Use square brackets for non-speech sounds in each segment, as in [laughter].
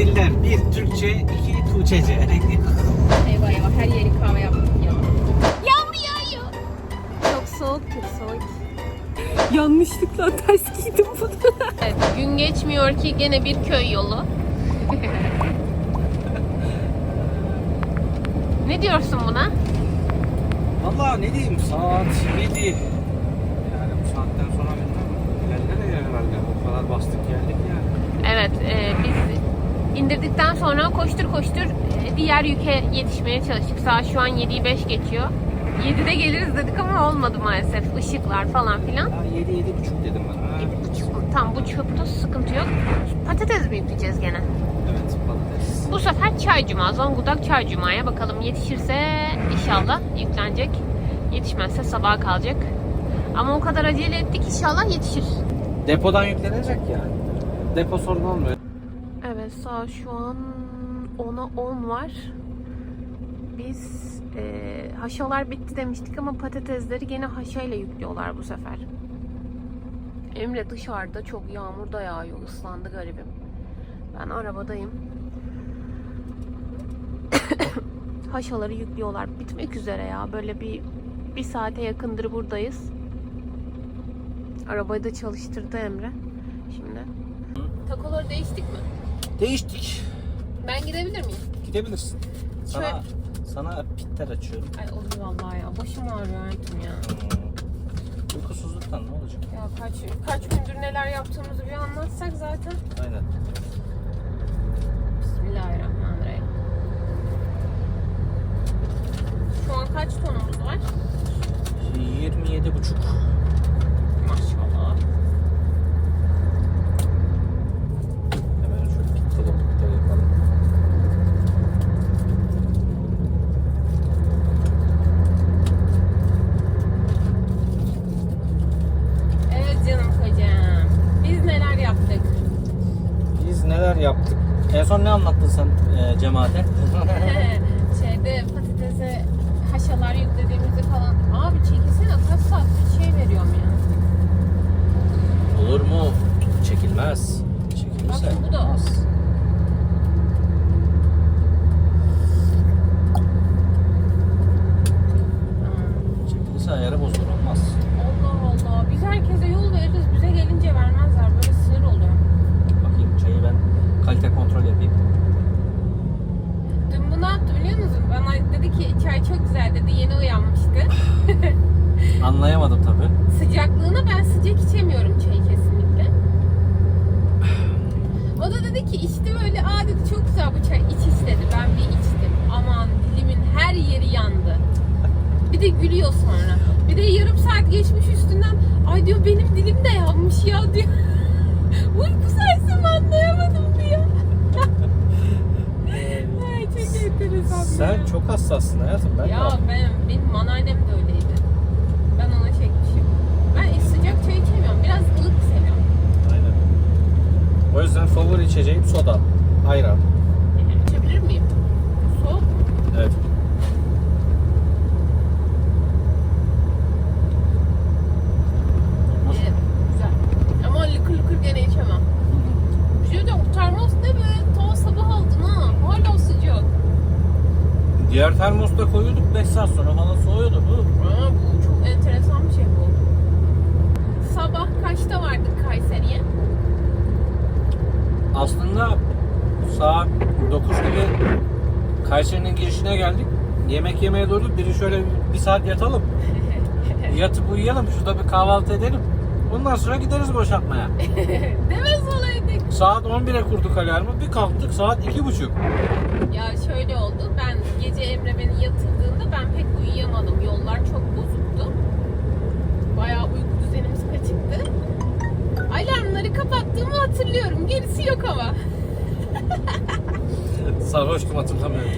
diller. Bir Türkçe, iki Tuğçece. Eyvah eyvah her yeri kahve yaptık ya. Yağmur yağıyor. Çok soğuk çok soğuk. [laughs] Yanlışlıkla ters giydim bunu. [laughs] evet, gün geçmiyor ki gene bir köy yolu. [laughs] ne diyorsun buna? Valla ne diyeyim saat 7. Yani bu saatten sonra bilmem. İlerlere yer herhalde. O kadar bastık geldik yani. Evet, e, indirdikten sonra koştur koştur e, diğer yüke yetişmeye çalıştık. Saat şu an 7'yi 5 geçiyor. 7'de geliriz dedik ama olmadı maalesef. Işıklar falan filan. Ha, 7 7 buçuk dedim ben. Ha. Tam bu çöpte sıkıntı yok. Patates mi yükleyeceğiz gene? Evet patates. Bu sefer çay cuma, Zonguldak çay cumaya bakalım yetişirse inşallah yüklenecek. Yetişmezse sabaha kalacak. Ama o kadar acele ettik inşallah yetişir. Depodan yüklenecek yani. Depo sorun olmuyor. Saat şu an 10'a 10 var. Biz e, haşalar bitti demiştik ama patatesleri gene haşayla yüklüyorlar bu sefer. Emre dışarıda çok yağmur da yağıyor. ıslandı garibim. Ben arabadayım. [coughs] Haşaları yüklüyorlar. Bitmek üzere ya. Böyle bir bir saate yakındır buradayız. Arabayı da çalıştırdı Emre. Şimdi. Takoları değiştik mi? Değiştik. Ben gidebilir miyim? Gidebilirsin. Sana, Şöyle- sana pitter açıyorum. Ay olur vallahi ya. Başım ağrıyor hayatım ya. Hmm. Uykusuzluktan ne olacak? Ya kaç kaç gündür neler yaptığımızı bir anlatsak zaten. Aynen. Bismillahirrahmanirrahim. Şu an kaç tonumuz var? 27 buçuk. Maşallah. Hemen şöyle pitteri pitteri yapalım. Evet canım kocam. Biz neler yaptık? Biz neler yaptık? En son ne anlattın sen e, cemaate? [laughs] Şeyde patatese haşalar yüklediğimizi falan. Abi çekilsene kaç saat bir şey veriyorum ya. Olur mu? Çekilmez. Çekilirse. Bak bu da az. Çekilirse ayarı bozulur olmaz. Allah Allah. Biz herkese yol veririz. Bize gelince vermezler. Böyle sınır oluyor. Bakayım çayı ben kalite kontrol yapayım. Dün bu ne yaptı biliyor musun? Bana dedi ki çay çok güzel dedi. Yeni uyanmıştı. [sighs] Anlayamadım tabii. Sıcaklığına ben sıcak içemiyorum çayı kesinlikle. [sighs] O da dedi ki içti böyle aa dedi çok güzel bu çay iç iç dedi. Ben bir içtim. Aman dilimin her yeri yandı. Bir de gülüyor sonra. Bir de yarım saat geçmiş üstünden ay diyor benim dilim de yanmış ya diyor. [laughs] Uyku sersem anlayamadım diyor. Ay çok Sen çok hassassın hayatım. Ben Ya ben, benim anneannem de öyleydi. Ben ona çekmişim. Ben sıcak çay içemiyorum. Biraz ılık seviyorum. Aynen. O yüzden favori içeceğim soda. Ayran. İçebilir miyim? Soğuk mu? Evet. Nasıl? Evet, güzel. Ama lıkır lıkır gene içemem. Bir şey de termos ne be? Ta sabah aldın ha. Hala sıcak. Diğer termosta koyuyorduk 5 saat sonra falan soğuyordu bu. Aa, bu çok enteresan bir şey bu. Sabah kaçta vardık Kayseri'ye? Aslında saat 9 gibi Kayseri'nin girişine geldik. Yemek yemeye durduk. Biri şöyle bir saat yatalım. [laughs] Yatıp uyuyalım. Şurada bir kahvaltı edelim. Ondan sonra gideriz boşaltmaya. [laughs] Demez olaydık. Saat 11'e kurduk alarmı. Bir kalktık saat 2.30. Ya şöyle oldu. Ben gece Emre beni yatırdığında ben pek uyuyamadım. Yollar çok bozuktu. Bayağı uyku düzenimiz kaçıktı. Alarmları kapattığımı hatırlıyorum. Gerisi yok ama. Sarhoştum hatırlamıyorum.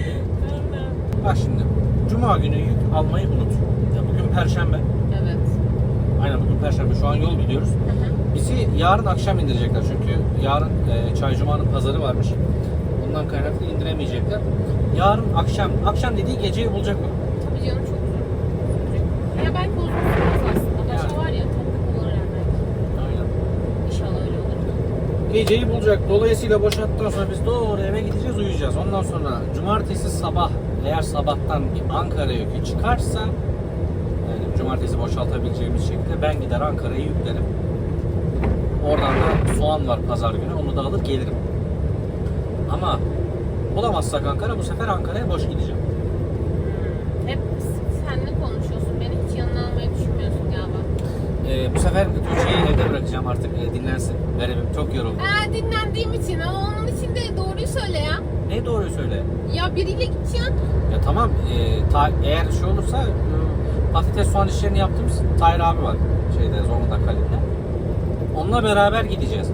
Bak şimdi. Cuma günü yük almayı unut. Ya bugün Perşembe. Evet. Aynen bugün Perşembe. Şu an yol gidiyoruz. Bizi yarın akşam indirecekler çünkü yarın e, Çay Cuma'nın pazarı varmış. Bundan kaynaklı indiremeyecekler. Yarın akşam, akşam dediği geceyi bulacak mı? Tabii canım çok uzun. Ya belki sürmez aslında. Başa Yani. var ya tatlı kullanır yani. Aynen. İnşallah öyle olur. Geceyi bulacak. Dolayısıyla boşalttıktan sonra biz doğru eve gideceğiz uyuyacağız. Ondan sonra cumartesi sabah eğer sabahtan bir Ankara yükü çıkarsa yani cumartesi boşaltabileceğimiz şekilde ben gider Ankara'ya yüklerim. Oradan da soğan var pazar günü onu da alır gelirim. Ama bulamazsak Ankara bu sefer Ankara'ya boş gideceğim. Hep senle konuşuyorsun. Beni hiç yanına almayı düşünmüyorsun galiba. Ee, bu sefer Tuğçe'yi evde bırakacağım artık e, dinlensin. Garibim çok yoruldu. Ee, dinlendiğim için ama onun için de doğruyu söyle ya. Ne doğruyu söyle. Ya biriyle gideceksin. Ya tamam e, ta- eğer şey olursa e, patates soğan işlerini yaptığımız Tahir abi var şeyde Zonguldak Kale'de. Onunla beraber gideceğiz.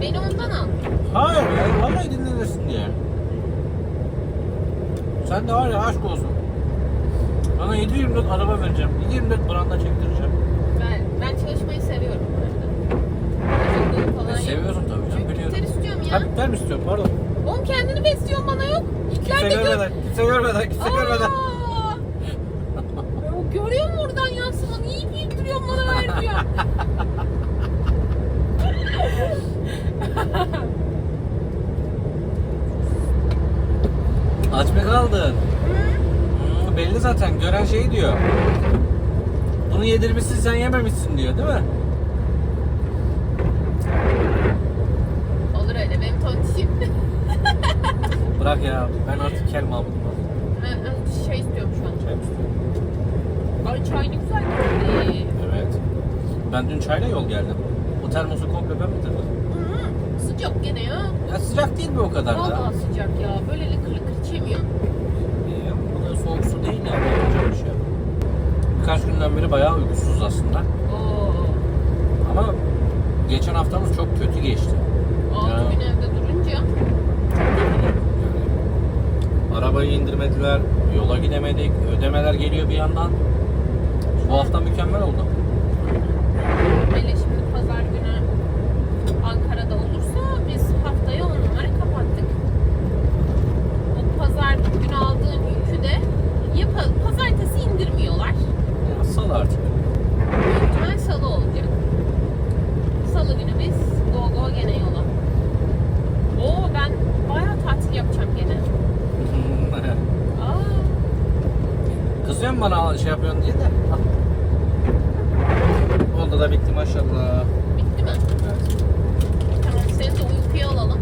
Beni ondan al. Hayır ya vallahi dinlenirsin diye. Sen de var ya aşk olsun. Bana 7-24 araba vereceğim. 7-24 branda çektireceğim. Ben, ben çalışmayı seviyorum. Seviyorsun tabii canım biliyorum. ter istiyorum ya. Ha bitter mi istiyorsun pardon. Oğlum kendini besliyorsun bana yok. İtler Kimse de gör. görmeden, kimse görmeden, kimse görmeden. Aa! Ya Görüyor mu oradan yansımanı? İyi büyük duruyor bana vermiyor. Aç mı kaldın? Hmm, belli zaten. Gören şey diyor. Bunu yedirmişsin sen yememişsin diyor değil mi? Olur öyle benim tontişim. Bırak ya. Ben artık kel mahmudum. ben, ben şey istiyorum şu an. Çay mı istiyorsun? Ay çay ne güzel geldi. Evet. Ben dün çayla yol geldim. Bu termosu komple ben bitirdim. Hı, Sıcak gene ya. Ya sıcak değil mi o kadar da? Vallahi sıcak ya. Böyle lıkır lıkır içemiyorum. Ama bu da soğuk su değil yani. Yapacak bir şey yok. Birkaç günden beri bayağı uykusuz aslında. Oo. Ama geçen haftamız çok kötü geçti. Altı Ya. gün evde durunca. Arabayı indirmediler, yola gidemedik, ödemeler geliyor bir yandan. Bu hafta mükemmel oldu. Hele şimdi pazar günü Ankara'da olursa biz haftaya on numara kapattık. O pazar günü aldığım yükü de ya pa- pazartesi indirmiyorlar. Ya, Sal artık. Büyük ihtimal salı olacak. Salı günü biz go go gene yola. Oo ben bayağı tatil yapacağım gene. Aa, Mu bana şey yapıyorsun diye de. Al. Oldu da bitti maşallah. bitti mi? Tamam seni de uykuya alalım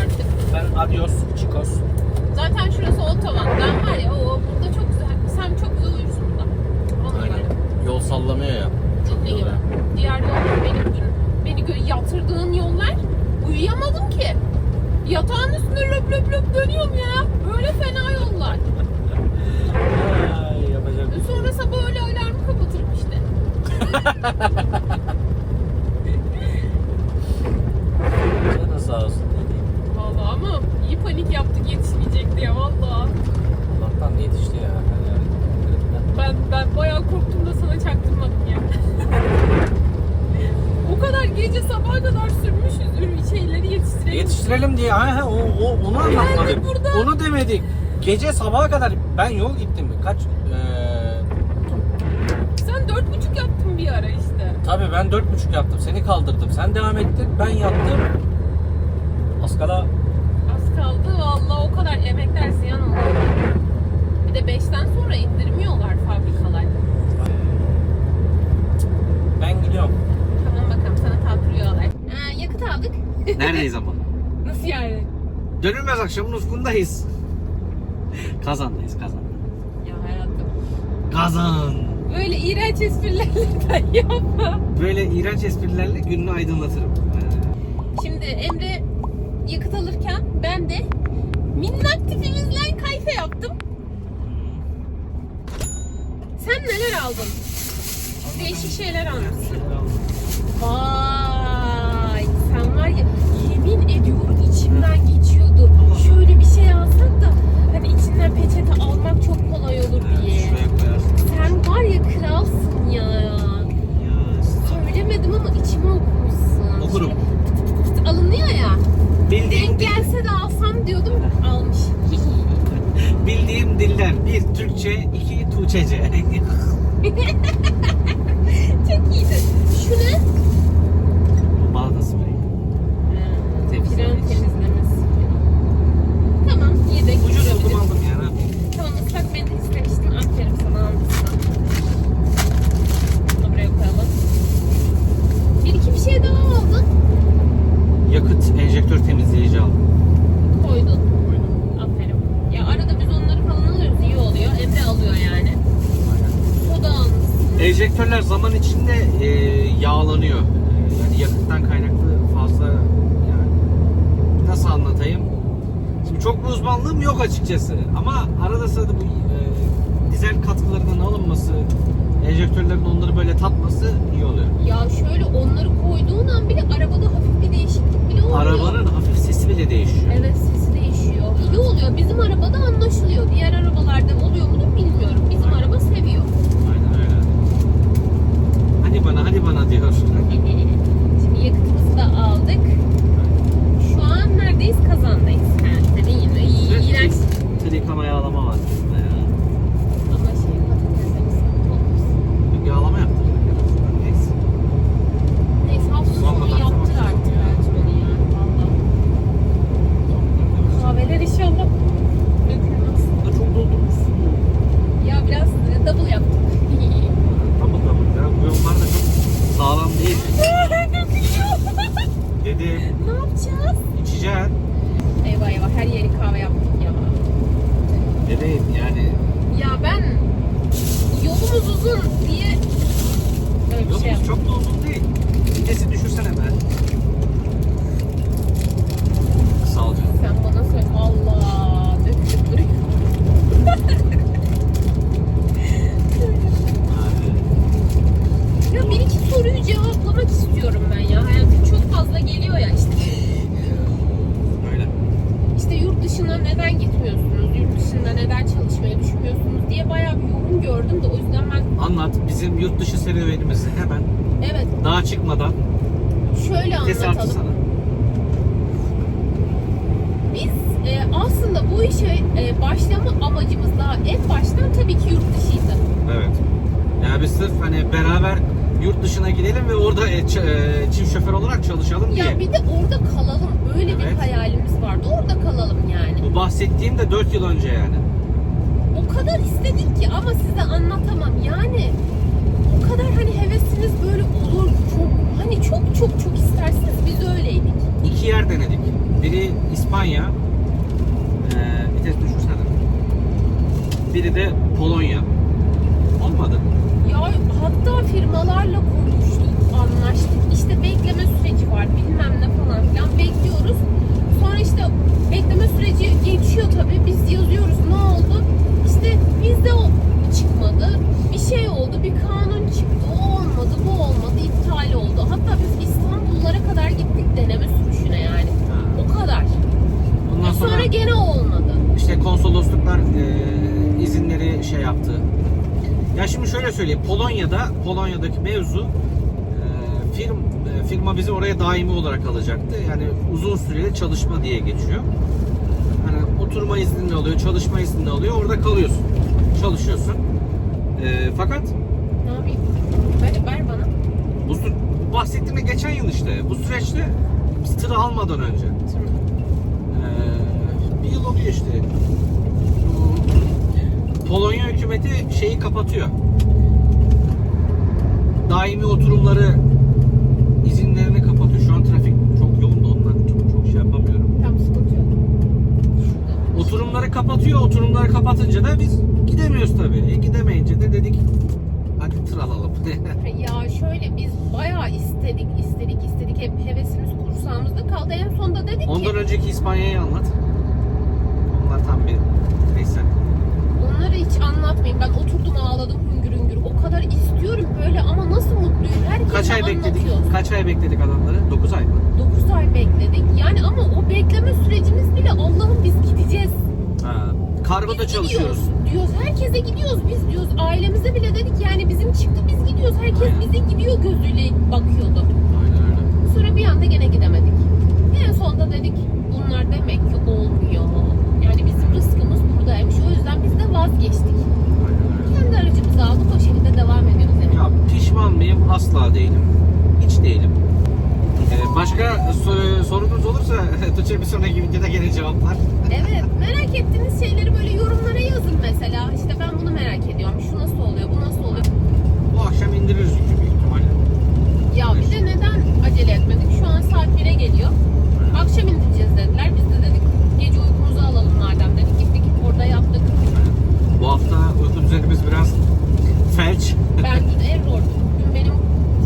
artık. Ben adios, chicos. Zaten şurası otoban. Ben var ya o burada çok güzel. Sen çok güzel uyursun burada. Ona Aynen. göre. Yol sallamıyor ya. Çok iyi. Diğer yollar benim dün beni yatırdığın yollar uyuyamadım ki. Yatağın üstünde löp löp löp dönüyorum ya. Böyle fena yollar. Ay, yapacak bir şey. Sonra sabah öyle alarmı kapatırım işte. Canın sağ olsun. Ne diyeyim. Vallahi ama iyi panik yaptık yetişmeyecek diye vallahi. Allah'tan yetişti ya. Yani, Ben ben bayağı korktum da sana çaktırmadım ya. [laughs] o kadar gece sabaha kadar sürmüşüz ürün şeyleri yetiştirelim. Yetiştirelim diye. Ha, ha, o, o, onu anlatmadık. burada. Onu demedik. Gece sabaha kadar ben yol gittim. Kaç? Eee Sen dört buçuk yaptın bir ara işte. Tabii ben dört buçuk yaptım. Seni kaldırdım. Sen devam ettin. Ben yattım. Az kala Az kaldı vallahi o kadar emekler ziyan oldu. Bir de 5'ten sonra indirmiyorlar fabrikalar. ben gidiyorum. Tamam bakalım sana tatlı rüyalar. Aa, yakıt aldık. [laughs] Neredeyiz ama? Nasıl yani? Dönülmez akşamın ufkundayız. Kazandayız kazan. Ya hayatım. Kazan. Böyle iğrenç esprilerle [laughs] de yapma. Böyle iğrenç esprilerle gününü aydınlatırım. Şimdi Emre yakıt alırken ben de minnak tipimizle kayfe yaptım. Sen neler aldın? Değişik şeyler almışsın. Vay sen var ya yemin ediyorum içimden geçiyordu. Şöyle bir şey alsak da hani içinden peçete almak çok kolay olur diye. Şuraya koyarsın. Sen var ya kralsın ya. Ya, Söylemedim ama içime okumuşsun. Okurum. Şöyle pıt pıt alınıyor ya. Bildiğim, Denk gelse de alsam diyordum almış. bildiğim diller. Bir Türkçe, iki Tuğçece. Çok iyiydi. Şu ne? Balata spreyi. Fren temizlemesi. Tamam yedek. Ucuz durabilir. buldum aldım ya. ne yapayım? Tamam ıslak mendil istemiştin. Aferin sana almışsın. Bunu buraya koyalım. Bir iki bir şey daha aldın. Yakıt enjektör temizleyici aldım. Koydun. Aferin. Ya arada biz onları falan alıyoruz. iyi oluyor. Emre alıyor yani. Soda Enjektörler zaman içinde e, yağlanıyor. Yani yakıttan kaynaklı fazla yani nasıl anlatayım? Şimdi çok bir uzmanlığım yok açıkçası ama arada sırada bu e, dizel katkılarının alınması, enjektörlerin onları böyle tatması iyi oluyor. Ya şöyle onları koyduğun an bile arabada hafif bir değişiklik bile oluyor. Arabanın hafif sesi bile değişiyor. Evet sesi değişiyor. İyi oluyor. Bizim arabada anlaşılıyor. Diğer arabalarda oluyor mudur bilmiyorum. Bizim araba seviyor. Aynen öyle. Hadi bana hadi bana diyor. Şimdi yakıtımızı da aldık. Şu an neredeyiz? Kazandayız. Ha, dedin yine. İyi, iğrenç. Tır yıkama yağlama var şurada ya. Ama şey patatesimiz olmuş. Bir yağlama yaptırdık en azından. Neyse. Neyse hafta sonu Vallahi yaptır tamam. artık belki onu yani. Valla. Kahveler inşallah dökülmez. Da çok doldurmuşsun. Ya biraz e, double yaptık. Tamam tamam ya. Bu yollar da çok sağlam değil. Dökülüyor. Dedim ne yapacağız? içeceksin. Eyvah eyvah her yeri kahve yaptık ya. Dedim yani Ya ben yolumuz uzun diye öyle bir şey yolumuz yaptım. çok da uzun değil. Vitesi düşürsene be. Sağ ol canım. Sen bana söyle. Allah dökülüp duruyor. Ya bir iki soruyu cevaplamak istiyorum ben ya. Hayatım çok fazla geliyor ya işte. Öyle. İşte yurt dışına neden gitmiyorsunuz? Yurt dışında neden çalışmayı düşünmüyorsunuz diye bayağı bir yorum gördüm de o yüzden ben Anlat bizim yurt dışı serüvenimizi hemen evet daha çıkmadan şöyle keserti anlatalım. sana. Biz e, aslında bu işe e, başlama amacımız daha en baştan tabii ki yurt dışıydı. Evet. Biz sırf hani beraber yurt dışına gidelim ve orada e, ç- e, çift şoför olarak çalışalım diye. Ya bir de orada kalalım. Öyle bir Evet. hayalimiz vardı. Orada kalalım yani. Bu bahsettiğim de 4 yıl önce yani. O kadar istedik ki ama size anlatamam. Yani o kadar hani hevesiniz böyle olur. Çok hani çok çok çok istersiniz. Biz öyleydik. İki yer denedik. Biri İspanya. Ee, vites düşürsene. Biri de Polonya. Olmadı. Hatta firmalarla konuştuk, anlaştık. İşte bekleme süreci var, bilmem ne falan filan bekliyoruz. Sonra işte bekleme süreci geçiyor tabii. Biz yazıyoruz. Ne oldu? İşte bizde o çıkmadı. Bir şey oldu, bir kanun çıktı. O olmadı, bu olmadı, iptal oldu. Hatta biz İstanbullara kadar gittik deneme sürüşüne yani. O kadar. Ondan sonra, Sonra gene olmadı. işte konsolosluklar e, izinleri şey yaptı. Ya şimdi şöyle söyleyeyim. Polonya'da Polonya'daki mevzu e, firm, e, firma bizi oraya daimi olarak alacaktı. Yani uzun süreli çalışma diye geçiyor. Hani oturma izni oluyor, çalışma izni oluyor. Orada kalıyorsun. Çalışıyorsun. E, fakat Ne yapayım? Ver, ver bana. bu bahsettiğimde geçen yıl işte bu süreçte biz tırı almadan önce. Ee, bir yıl oluyor işte. Polonya hükümeti şeyi kapatıyor. Daimi oturumları izinlerini kapatıyor. Şu an trafik çok yoğun da ondan çok, çok şey yapamıyorum. Tam sıkıntı yok. Oturumları kapatıyor. Oturumları kapatınca da biz gidemiyoruz tabii. E, gidemeyince de dedik hadi tır alalım. [laughs] Ya şöyle biz bayağı istedik, istedik, istedik. Hep hevesimiz kursağımızda kaldı. En sonunda dedik ki Ondan önceki İspanya'yı anlat. Onlar tam bir neyse. onları hiç anlatmayın. Ben oturdum ağladım kadar istiyorum böyle ama nasıl mutluyum. Herkese Kaç ay bekledik? anlatıyoruz. Kaç ay bekledik adamları? 9 ay mı? 9 ay bekledik. Yani ama o bekleme sürecimiz bile Allah'ım biz gideceğiz. Ha. Kargoda Biz çalışıyoruz. gidiyoruz diyoruz. Herkese gidiyoruz biz diyoruz. Ailemize bile dedik yani bizim çıktı biz gidiyoruz. Herkes Aynen. bize gidiyor gözüyle bakıyordu. Aynen öyle. Sonra bir anda gene gidemedik. En sonunda dedik bunlar demek ki olmuyor. Yani bizim rızkımız buradaymış. O yüzden biz de vazgeçtik. Aracımızı aldık o şekilde devam ediyoruz. Yani. Ya pişman mıyım? Asla değilim. Hiç değilim. Ee, başka so- sorunuz olursa [laughs] Tuğçe bir sonraki videoda gene cevaplar. Evet, merak ettiğiniz şeyleri böyle yorumlara yazın mesela. İşte ben bunu merak ediyorum. Şu nasıl oluyor, bu nasıl oluyor? Bu akşam indiririz çünkü büyük ihtimalle. Ya bir de neden acele etmedik? Şu an saat 1'e geliyor. Akşam indireceğiz dediler. Biz de dedik gece uykumuzu alalım madem dedik. Gittik orada yaptık. Bu hafta uyku düzenimiz biraz felç. Ben dün error. Dün benim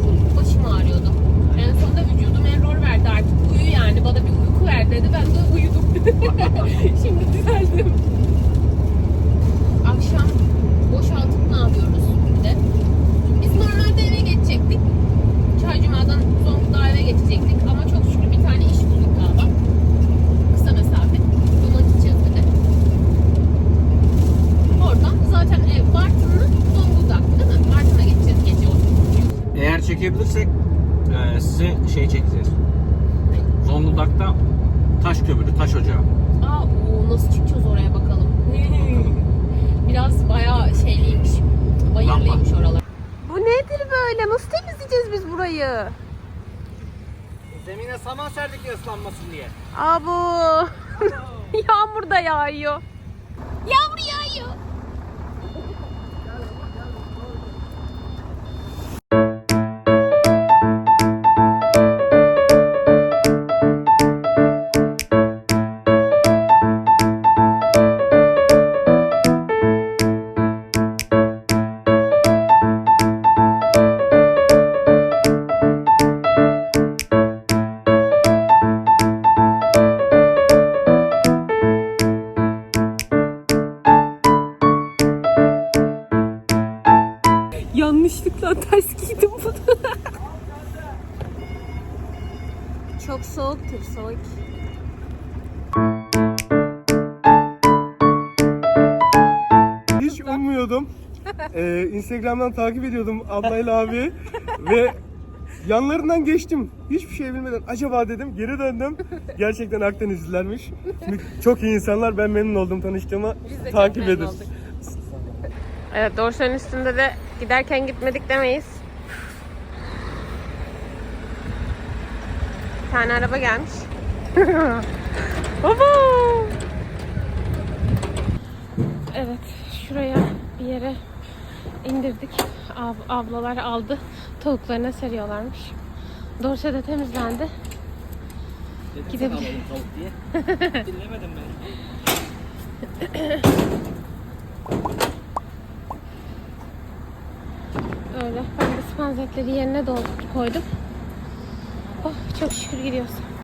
full başım ağrıyordu. En sonunda vücudum error verdi artık. Uyu yani. Bana bir uyku ver dedi. Ben de uyudum. Şimdi düzeldim. Akşam boşaltıp ne yapıyoruz bir de? Biz normalde eve geçecektik. Çaycuma'dan Zonguldak'a eve geçecektik. Ama çok şükür bir tane iş bulduk galiba. Kısa mesafe. Yola gideceğiz dedi. Oradan zaten ev Bartın'la Zonguldak değil mi? Bartın'a geçeceğiz gece o. Eğer çekebilirsek e, size şey çekeceğiz. Zonguldak'ta taş kömürü, taş ocağı. Aa o nasıl çıkacağız oraya bakalım. Biraz bayağı şeyliymiş. Bayırlıymış oralar. Bu nedir böyle? Nasıl temizleyeceğiz biz burayı? Zemine saman serdik ya ıslanmasın diye. Abu. [laughs] Yağmur da yağıyor. Yağmur Yanlışlıkla ters giydim bunu. Çok soğuktur soğuk. Hiç ummuyordum. Ee, Instagram'dan takip ediyordum ablayla abi ve yanlarından geçtim. Hiçbir şey bilmeden acaba dedim geri döndüm. Gerçekten Akdenizlilermiş. Şimdi çok iyi insanlar. Ben memnun oldum tanıştığıma. takip edin. Evet Dorsen'in üstünde de giderken gitmedik demeyiz. Bir tane araba gelmiş. [laughs] Baba! Evet şuraya bir yere indirdik. Ab- ablalar aldı. Tavuklarına seriyorlarmış. Dorse de temizlendi. Gidebilir. tavuk diye. [laughs] Dinlemedim ben. [laughs] Öyle. Ben de spanzetleri yerine doldurup koydum. Oh çok şükür gidiyoruz.